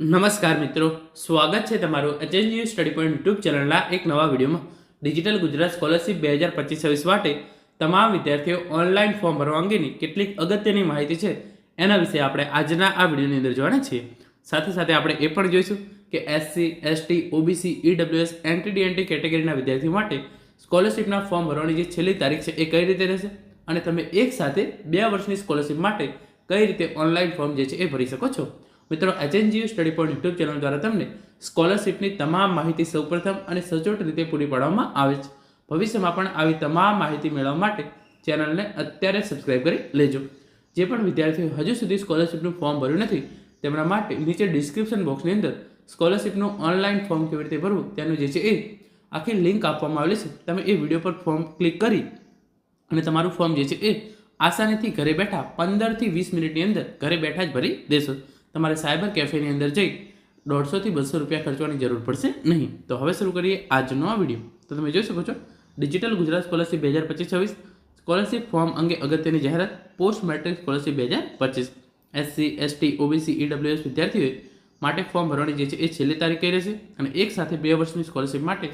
નમસ્કાર મિત્રો, સ્વાગત છે તમારું એચએનજીયુ સ્ટડી પોઈન્ટ યુટ્યુબ ચેનલના એક નવા વિડીયોમાં. ડિજિટલ ગુજરાત સ્કોલરશિપ બે હજાર પચીસ છવ્વીસ માટે તમામ વિદ્યાર્થીઓ ઓનલાઈન ફોર્મ ભરવા અંગેની કેટલીક અગત્યની માહિતી છે, એના વિશે આપણે આજના આ વિડીયોની અંદર જોવાના છીએ. સાથે સાથે આપણે એ પણ જોઈશું કે SC ST OBC EWS NT DNT કેટેગરીના વિદ્યાર્થીઓ માટે સ્કોલરશિપના ફોર્મ ભરવાની જે છેલ્લી તારીખ છે એ કઈ રીતે રહેશે અને તમે એક સાથે બે વર્ષની સ્કોલરશિપ માટે કઈ રીતે ઓનલાઈન ફોર્મ જે છે એ ભરી શકો છો. મિત્રો, HNGU study point YouTube channel દ્વારા તમને સ્કોલરશિપની તમામ માહિતી સૌપ્રથમ અને સચોટ રીતે પૂરી પાડવામાં આવે છે. ભવિષ્યમાં પણ આવી તમામ માહિતી મેળવવા માટે ચેનલને અત્યારે સબસ્ક્રાઇબ કરી લેજો. જે પણ વિદ્યાર્થીઓ હજુ સુધી સ્કોલરશિપનું ફોર્મ ભર્યું નથી, તેમના માટે નીચે ડિસ્ક્રિપ્શન બોક્સની અંદર સ્કોલરશિપનું ઓનલાઈન ફોર્મ કેવી રીતે ભરવું તેનું જે છે એ આખી લિંક આપવામાં આવેલી છે. તમે એ વીડિયો પર ફોર્મ ક્લિક કરી અને તમારું ફોર્મ જે છે એ આસાનીથી ઘરે બેઠા પંદરથી વીસ મિનિટની અંદર ઘરે બેઠા જ ભરી દેશો. તમારે સાયબર કેફેની અંદર જઈ દોઢસોથી બસો રૂપિયા ખર્ચવાની જરૂર પડશે નહીં. તો હવે શરૂ કરીએ આજનો આ વીડિયો. તો તમે જોઈ શકો છો, ડિજિટલ ગુજરાત સ્કોલરશિપ બે હજાર પચીસ છવ્વીસ, સ્કોલરશિપ ફોર્મ અંગે અગત્યની જાહેરાત, પોસ્ટ મેટ્રિક સ્કોલરશિપ બે હજાર પચીસ. એસસી, એસટી, ઓબીસી, ઈડબ્લ્યુએસ વિદ્યાર્થીઓએ માટે ફોર્મ ભરવાની જે છે એ છેલ્લી તારીખ કઈ રહેશે અને એક સાથે બે વર્ષની સ્કોલરશિપ માટે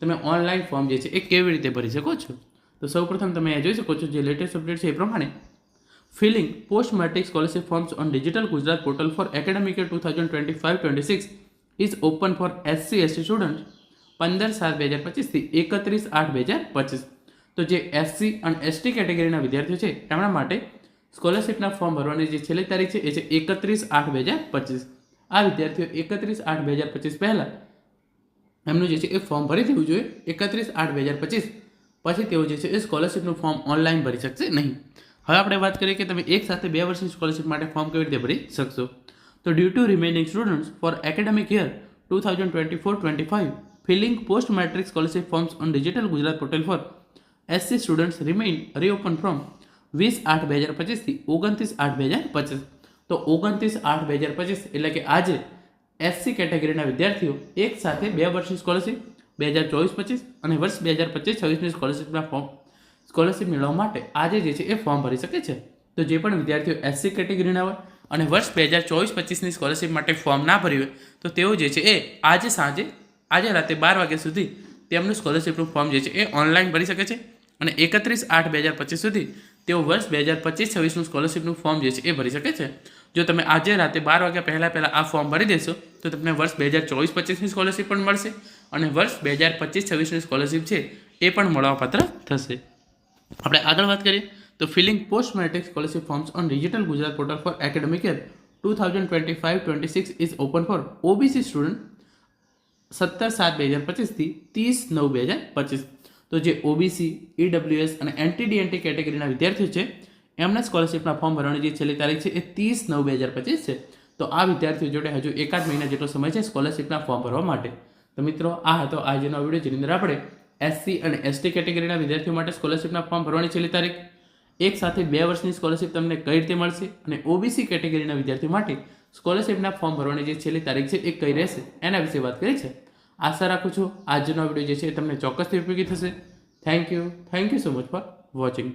તમે ઓનલાઈન ફોર્મ જે છે એ કેવી રીતે ભરી શકો છો? તો સૌપ્રથમ તમે અહીંયા જોઈ શકો છો જે લેટેસ્ટ અપડેટ છે એ પ્રમાણે filling post matric scholarship forms on digital Gujarat portal for academic year two thousand twenty five for SC ST student પંદર સાત બે હજાર પચીસથી એકત્રીસ આઠ બે હજાર પચીસ. તો જે એસસી અને એસટી કેટેગરીના વિદ્યાર્થીઓ છે, તેમના માટે સ્કોલરશિપના ફોર્મ ભરવાની જે છેલ્લી તારીખ છે, એ છે એકત્રીસ આઠ બે હજાર પચીસ. આ વિદ્યાર્થીઓ એકત્રીસ આઠ બે હજાર પચીસ પહેલાં એમનું જે છે, એ ફોર્મ ભરી દેવું જોઈએ, એકત્રીસ આઠ બે હજાર પચીસ. પછી તેઓ જે છે, એ સ્કોલરશિપનું ફોર્મ ઓનલાઈન ભરી શકશે નહીં. હવે આપણે વાત કરીએ કે તમે એક સાથે બે વર્ષની સ્કોલરશિપ માટે ફોર્મ કેવી રીતે ભરી શકશો? તો due to remaining students for academic year two thousand twenty four twenty five filling post matric scholarship forms on digital Gujarat portal for SC students remain reopen from વીસ આઠ બે હજાર પચીસથી ઓગણત્રીસ આઠ બે હજાર પચીસ તો ઓગણત્રીસ આઠ બે હજાર પચીસ એટલે કે આજે એસસી કેટેગરીના વિદ્યાર્થીઓ એક સાથે બે વર્ષની સ્કોલરશિપ બે હજાર ચોવીસ પચીસ અને વર્ષ બે હજાર પચીસ છવ્વીસની સ્કોલરશિપના ફોર્મ સ્કોલરશિપ મેળવવા માટે આજે જે છે એ ફોર્મ ભરી શકે છે. તો જે પણ વિદ્યાર્થીઓ એસસી કેટેગરીના હોય અને વર્ષ બે હજાર ચોવીસ પચીસની સ્કોલરશિપ માટે ફોર્મ ના ભર્યું હોય, તો તેઓ જે છે એ આજે સાંજે, આજે રાતે બાર વાગ્યા સુધી તેમનું સ્કોલરશિપનું ફોર્મ જે છે એ ઓનલાઈન ભરી શકે છે અને એકત્રીસ આઠ બે હજાર પચીસ સુધી તેઓ વર્ષ બે હજાર પચીસ છવ્વીસનું સ્કોલરશિપનું ફોર્મ જે છે એ ભરી શકે છે. જો તમે આજે રાતે બાર વાગ્યા પહેલાં પહેલાં આ ફોર્મ ભરી દેશો, તો તમને વર્ષ બે હજાર ચોવીસ પચીસની સ્કોલરશિપ પણ મળશે અને વર્ષ બે હજાર પચીસ છવ્વીસની સ્કોલરશિપ છે એ પણ મળવાપાત્ર થશે. આપણે આગળ વાત કરીએ તો filling post matric scholarship forms on digital Gujarat portal for academic year two thousand twenty five twenty six is open for OBC student સત્તર સાત બે હજાર પચીસથી ત્રીસ નવ બે હજાર પચીસ તો જે ઓબીસી ઈડબ્લ્યુએસ અને એનટીડીએનટી કેટેગરીના વિદ્યાર્થીઓ છે, એમના સ્કોલરશિપના ફોર્મ ભરવાની જે છેલ્લી તારીખ છે એ ત્રીસ નવ બે હજાર પચીસ છે. તો આ વિદ્યાર્થીઓ જોડે હજુ એકાદ મહિના જેટલો સમય છે સ્કોલરશિપના ફોર્મ ભરવા માટે. તો મિત્રો, આ હતો આજનો વીડિયો જેની અંદર આપણે એસસી અને એસટી કેટેગરીના વિદ્યાર્થીઓ માટે સ્કોલરશિપના ફોર્મ ભરવાની છેલ્લી તારીખ. એક સાથે બે વર્ષની સ્કોલરશિપ તમને કઈ રીતે મળશે અને ઓબીસી કેટેગરીના વિદ્યાર્થીઓ માટે સ્કોલરશિપના ફોર્મ ભરવાની જે છેલ્લી તારીખ છે એ કઈ રહેશે એના વિશે વાત કરી છે. આશા રાખું છું આજનો વીડિયો જે છે એ તમને ચોક્કસથી ઉપયોગી થશે. Thank you thank you so much for watching